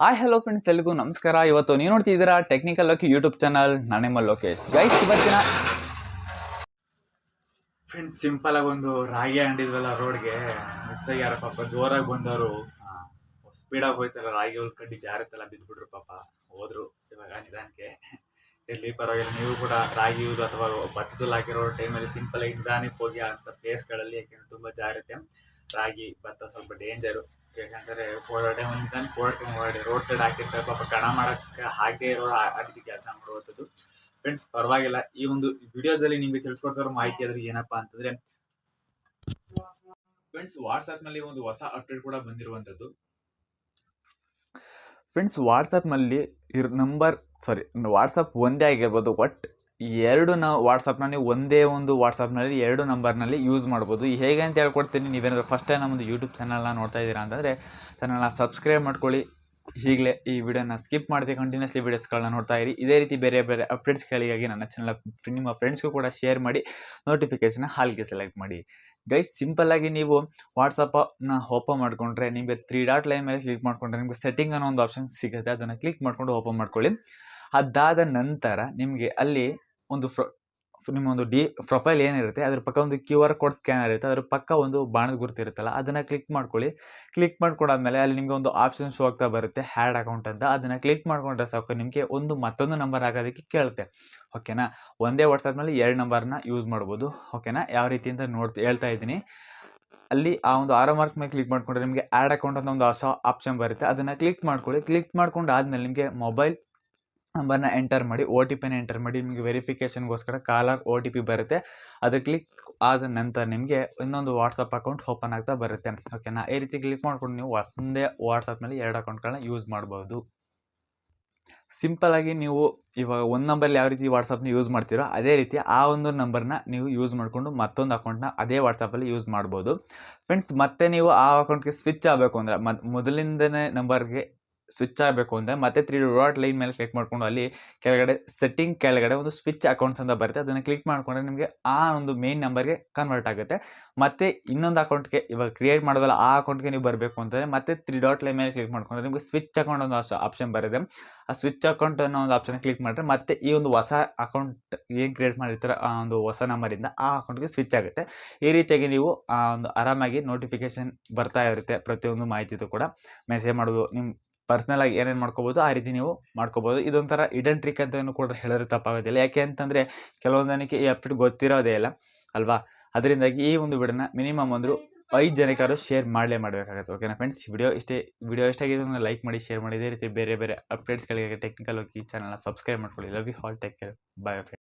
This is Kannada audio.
ಹಾಯ್ ಹಲೋ ಫ್ರೆಂಡ್ಸ್ ಎಲ್ರಿಗೂ ನಮಸ್ಕಾರ. ಇವತ್ತು ನೀವು ನೋಡ್ತಿದ್ದೀರಾ ಟೆಕ್ನಿಕಲ್ ಲೋಕಿ ಯೂಟ್ಯೂಬ್ ಚಾನಲ್ ನಾನೆಮ್ಮ ಲೋಕೇಶ್. ಗೈಸ್ ಇವತ್ತಿನ ಫ್ರೆಂಡ್ಸ್ ಸಿಂಪಲ್ ಆಗಿ ಒಂದು ರಾಗಿ ಅಂಡಿದ್ವಲ್ಲ ರೋಡ್ಗೆ ಮಿಸ್ ಆಗ್ಯಾರ ಪಾಪ, ಜೋರಾಗಿ ಬಂದವರು. ಸ್ಪೀಡಾಗಿ ಹೋಯ್ತಲ್ಲ, ರಾಗಿ ಹುಲ್ ಕಡ್ಡಿ ಜಾರತ್ತಲ್ಲ ಬಿದ್ದುಬಿಟ್ರು ಪಾಪ. ಹೋದ್ರು ಇವಾಗ ನಿಧಾನಕ್ಕೆ. ಇಲ್ಲಿ ಪರವಾಗಿಲ್ಲ, ನೀವು ಕೂಡ ರಾಗಿ ಯೂಸ್ ಅಥವಾ ಭತ್ತದಲ್ಲಿ ಹಾಕಿರೋ ಟೈಮಲ್ಲಿ ಸಿಂಪಲ್ ಆಗಿ ನಿಧಾನಕ್ಕೆ ಹೋಗಿ ಅಂತ ಪ್ಲೇಸ್ಗಳಲ್ಲಿ ಯಾಕೆಂದ್ರೆ ತುಂಬ ಜಾರುತ್ತೆ. ರಾಗಿ, ಭತ್ತ ಸ್ವಲ್ಪ ಡೇಂಜರು ಯಾಕಂದರೆ ಓಡಾಡೆ ಒಂದು ಕೋರ್ಟ್ ಓಡಾಡಿ ರೋಡ್ ಸೈಡ್ ಹಾಕಿರ್ತಾರೆ. ಪಾಪ ಕಣ ಮಾಡಕ್ಕೆ ಹಾಗೆ ಇರೋ ಅಡಿಗೆ ಕೆಲಸ ಮಾಡುವಂಥದ್ದು ಫ್ರೆಂಡ್ಸ್ ಪರವಾಗಿಲ್ಲ. ಈ ಒಂದು ವಿಡಿಯೋದಲ್ಲಿ ನಿಮಗೆ ತಿಳಿಸ್ಕೊಡ್ತಾರೋ ಮಾಹಿತಿ ಆದ್ರೆ ಏನಪ್ಪಾ ಅಂತಂದ್ರೆ ಫ್ರೆಂಡ್ಸ್ ವಾಟ್ಸ್ಆಪ್ನಲ್ಲಿ ಒಂದು ಹೊಸ ಅಪ್ಡೇಟ್ ಕೂಡ ಬಂದಿರುವಂತದ್ದು. ಫ್ರೆಂಡ್ಸ್ ವಾಟ್ಸಪ್ನಲ್ಲಿ ನಲ್ಲಿ ನಂಬರ್ ಸಾರಿ ವಾಟ್ಸಪ್ ಒಂದೇ ಆಗಿರ್ಬೋದು ಬಟ್ ಎರಡು ನಾವು ವಾಟ್ಸಪ್ನ ನೀವು ಒಂದೇ ಒಂದು ವಾಟ್ಸಪ್ನಲ್ಲಿ ಎರಡು ನಂಬರ್ನಲ್ಲಿ ಯೂಸ್ ಮಾಡ್ಬೋದು. ಈ ಹೇಗೆ ಅಂತ ಹೇಳ್ಕೊಡ್ತೀನಿ. ನೀವೇನಾದರೂ ಫಸ್ಟ್ ಟೈಮ್ ನಮ್ಮದು ಯೂಟ್ಯೂಬ್ ಚಾನಲ್ನ ನೋಡ್ತಾ ಇದ್ದೀರಾ ಅಂತಂದರೆ ಚಾನಲ್ನ ಸಬ್ಸ್ಕ್ರೈಬ್ ಮಾಡ್ಕೊಳ್ಳಿ. ಈಗಲೇ ಈ ವಿಡಿಯೋನ ಸ್ಕಿಪ್ ಮಾಡದೆ ಕಂಟಿನ್ಯೂಸ್ಲಿ ವೀಡಿಯೋಸ್ಗಳನ್ನ ನೋಡ್ತಾ ಇರಿ. ಇದೇ ರೀತಿ ಬೇರೆ ಬೇರೆ ಅಪ್ಡೇಟ್ಸ್ಗಳಿಗಾಗಿ ನನ್ನ ಚಾನಲ್ ನಿಮ್ಮ ಫ್ರೆಂಡ್ಸ್ಗೂ ಕೂಡ ಶೇರ್ ಮಾಡಿ ನೋಟಿಫಿಕೇಶನ್ ಹಾಲ್ಗೆ ಸೆಲೆಕ್ಟ್ ಮಾಡಿ. ಗೈಸ್ ಸಿಂಪಲ್ಲಾಗಿ ನೀವು ವಾಟ್ಸಪ್ಪನ್ನ ಓಪನ್ ಮಾಡಿಕೊಂಡ್ರೆ ನಿಮಗೆ ತ್ರೀ ಡಾಟ್ ಲೈನ್ ಮೇಲೆ ಕ್ಲಿಕ್ ಮಾಡಿಕೊಂಡ್ರೆ ನಿಮಗೆ ಸೆಟ್ಟಿಂಗ್ ಅನ್ನೋ ಒಂದು ಆಪ್ಷನ್ ಸಿಗುತ್ತೆ. ಅದನ್ನು ಕ್ಲಿಕ್ ಮಾಡಿಕೊಂಡು ಓಪನ್ ಮಾಡ್ಕೊಳ್ಳಿ. ಅದಾದ ನಂತರ ನಿಮಗೆ ಅಲ್ಲಿ ಒಂದು ಫ್ರ ನಿಮ್ಮ ಒಂದು ಡಿ ಪ್ರೊಫೈಲ್ ಏನಿರುತ್ತೆ, ಅದ್ರ ಪಕ್ಕ ಒಂದು ಕ್ಯೂ ಆರ್ ಕೋಡ್ ಸ್ಕ್ಯಾನರ್ ಇರುತ್ತೆ ಅದ್ರ ಪಕ್ಕ ಒಂದು ಬಾಣದ ಗುರುತಿರುತ್ತಲ್ಲ ಅದನ್ನು ಕ್ಲಿಕ್ ಮಾಡ್ಕೊಳ್ಳಿ. ಕ್ಲಿಕ್ ಮಾಡ್ಕೊಂಡಾದ್ಮೇಲೆ ಅಲ್ಲಿ ನಿಮಗೆ ಒಂದು ಆಪ್ಷನ್ ಶೋ ಆಗ್ತಾ ಬರುತ್ತೆ ಹ್ಯಾಡ್ ಅಕೌಂಟ್ ಅಂತ. ಅದನ್ನು ಕ್ಲಿಕ್ ಮಾಡ್ಕೊಂಡ್ರೆ ಸಾಕು, ನಿಮಗೆ ಒಂದು ಮತ್ತೊಂದು ನಂಬರ್ ಆಗೋದಕ್ಕೆ ಕೇಳುತ್ತೆ. ಓಕೆನಾ ಒಂದೇ ಮೇಲೆ ಎರಡು ನಂಬರ್ನ ಯೂಸ್ ಮಾಡ್ಬೋದು. ಓಕೆನಾ ಯಾವ ರೀತಿ ಅಂತ ನೋಡ್ತಾ, ಹೇಳ್ತಾ ಇದ್ದೀನಿ. ಅಲ್ಲಿ ಆ ಒಂದು ಆರೋ ಮಾರ್ಕ್ ಮೇಲೆ ಕ್ಲಿಕ್ ಮಾಡ್ಕೊಂಡ್ರೆ ನಿಮಗೆ ಆ್ಯಡ್ ಅಕೌಂಟ್ ಅಂತ ಒಂದು ಹೊಸ ಆಪ್ಷನ್ ಬರುತ್ತೆ. ಅದನ್ನು ಕ್ಲಿಕ್ ಮಾಡ್ಕೊಳ್ಳಿ. ಕ್ಲಿಕ್ ಮಾಡ್ಕೊಂಡು ಆದಮೇಲೆ ನಿಮಗೆ ಮೊಬೈಲ್ ನಂಬರ್ನ ಎಂಟರ್ ಮಾಡಿ ಓ ಟಿ ಪಿನ ಎಂಟರ್ ಮಾಡಿ, ನಿಮಗೆ ವೆರಿಫಿಕೇಷನ್ಗೋಸ್ಕರ ಕಾಲರ್ ಒ ಟಿ ಪಿ ಬರುತ್ತೆ. ಅದು ಕ್ಲಿಕ್ ಆದ ನಂತರ ನಿಮಗೆ ಇನ್ನೊಂದು ವಾಟ್ಸಪ್ ಅಕೌಂಟ್ ಓಪನ್ ಆಗ್ತಾ ಬರುತ್ತೆ. ಓಕೆನಾ ಈ ರೀತಿ ಕ್ಲಿಕ್ ಮಾಡ್ಕೊಂಡು ನೀವು ಒಂದೇ ವಾಟ್ಸಪ್ನಲ್ಲಿ ಎರಡು ಅಕೌಂಟ್ಗಳನ್ನ ಯೂಸ್ ಮಾಡ್ಬೋದು. ಸಿಂಪಲಾಗಿ ನೀವು ಇವಾಗ ಒಂದು ನಂಬರ್ಲಿ ಯಾವ ರೀತಿ ವಾಟ್ಸಪ್ನ ಯೂಸ್ ಮಾಡ್ತೀರೋ ಅದೇ ರೀತಿ ಆ ಒಂದು ನಂಬರ್ನ ನೀವು ಯೂಸ್ ಮಾಡಿಕೊಂಡು ಮತ್ತೊಂದು ಅಕೌಂಟ್ನ ಅದೇ ವಾಟ್ಸಪ್ಪಲ್ಲಿ ಯೂಸ್ ಮಾಡ್ಬೋದು. ಫ್ರೆಂಡ್ಸ್ ಮತ್ತೆ ನೀವು ಆ ಅಕೌಂಟ್ಗೆ ಸ್ವಿಚ್ ಆಗಬೇಕು ಅಂದರೆ ಮೊದಲಿಂದನೇ ನಂಬರ್ಗೆ ಸ್ವಿಚ್ ಆಗಬೇಕು ಅಂದರೆ ಮತ್ತೆ ತ್ರೀ ಡಾಟ್ ಲೈನ್ ಮೇಲೆ ಕ್ಲಿಕ್ ಮಾಡಿಕೊಂಡು ಅಲ್ಲಿ ಕೆಳಗಡೆ ಸೆಟ್ಟಿಂಗ್ ಕೆಳಗಡೆ ಒಂದು ಸ್ವಿಚ್ ಅಕೌಂಟ್ಸ್ ಅಂತ ಬರುತ್ತೆ. ಅದನ್ನು ಕ್ಲಿಕ್ ಮಾಡಿಕೊಂಡ್ರೆ ನಿಮಗೆ ಆ ಒಂದು ಮೇನ್ ನಂಬರ್ಗೆ ಕನ್ವರ್ಟ್ ಆಗುತ್ತೆ. ಮತ್ತೆ ಇನ್ನೊಂದು ಅಕೌಂಟ್ಗೆ ಇವಾಗ ಕ್ರಿಯೇಟ್ ಮಾಡೋದಲ್ಲ ಆ ಅಕೌಂಟ್ಗೆ ನೀವು ಬರಬೇಕು ಅಂತಂದರೆ ಮತ್ತೆ ತ್ರೀ ಡಾಟ್ ಲೈನ್ ಮೇಲೆ ಕ್ಲಿಕ್ ಮಾಡ್ಕೊಂಡ್ರೆ ನಿಮಗೆ ಸ್ವಿಚ್ ಅಕೌಂಟ್ ಒಂದು ಆಪ್ಷನ್ ಬರುತ್ತೆ. ಆ ಸ್ವಿಚ್ ಅಕೌಂಟ್ ಅನ್ನೋ ಒಂದು ಆಪ್ಷನ್ ಕ್ಲಿಕ್ ಮಾಡಿದ್ರೆ ಮತ್ತೆ ಈ ಒಂದು ಹೊಸ ಅಕೌಂಟ್ ಏನು ಕ್ರಿಯೇಟ್ ಮಾಡಿರ್ತಾರೆ ಆ ಒಂದು ಹೊಸ ನಂಬರಿಂದ ಆ ಅಕೌಂಟ್ಗೆ ಸ್ವಿಚ್ ಆಗುತ್ತೆ. ಈ ರೀತಿಯಾಗಿ ನೀವು ಆ ಒಂದು ಆರಾಮಾಗಿ ನೋಟಿಫಿಕೇಶನ್ ಬರ್ತಾ ಇರುತ್ತೆ ಪ್ರತಿಯೊಂದು ಮಾಹಿತಿದು ಕೂಡ. ಮೆಸೇಜ್ ಮಾಡೋದು ನಿಮ್ಮ ಪರ್ಸ್ನಲ್ ಆಗಿ ಏನೇನು ಮಾಡ್ಕೋಬೋದು, ಆ ರೀತಿ ನೀವು ಮಾಡ್ಕೋಬೋದು. ಇದೊಂಥರ ಇಡನ್ ಟ್ರಿಕ್ ಅಂತ ಕೂಡ ಹೇಳಿದ್ರೆ ತಪ್ಪಾಗೋದಿಲ್ಲ. ಯಾಕೆ ಅಂತಂದರೆ, ಕೆಲವೊಂದು ಈ ಅಪ್ಡೇಟ್ ಗೊತ್ತಿರೋದೇ ಇಲ್ಲ, ಅಲ್ವಾ? ಅದರಿಂದಾಗಿ ಈ ಒಂದು ವಿಡಿಯೋನ ಮಿನಿಮಮ್ ಅಂದರೂ ಐದು ಜನಕ್ಕಾದ್ರೂ ಶೇರ್ ಮಾಡಲೇ ಮಾಡಬೇಕಾಗುತ್ತೆ ಓಕೆನಾ ಫ್ರೆಂಡ್ಸ್ ವಿಡಿಯೋ ಇಷ್ಟೇ ವಿಡಿಯೋ ಇಷ್ಟಾಗಿದ್ದು ಲೈಕ್ ಮಾಡಿ ಶೇರ್ ಮಾಡಿ. ಇದೇ ರೀತಿ ಬೇರೆ ಬೇರೆ ಅಪ್ಡೇಟ್ಸ್ಗಳಿಗೆ ಟೆಕ್ನಿಕಲ್ ಹೋಗಿ ಚಾನಲ್ನ ಸಬ್ಸ್ಕ್ರೈಬ್ ಮಾಡ್ಕೊಳ್ಳಿ. Love you all take care bye friend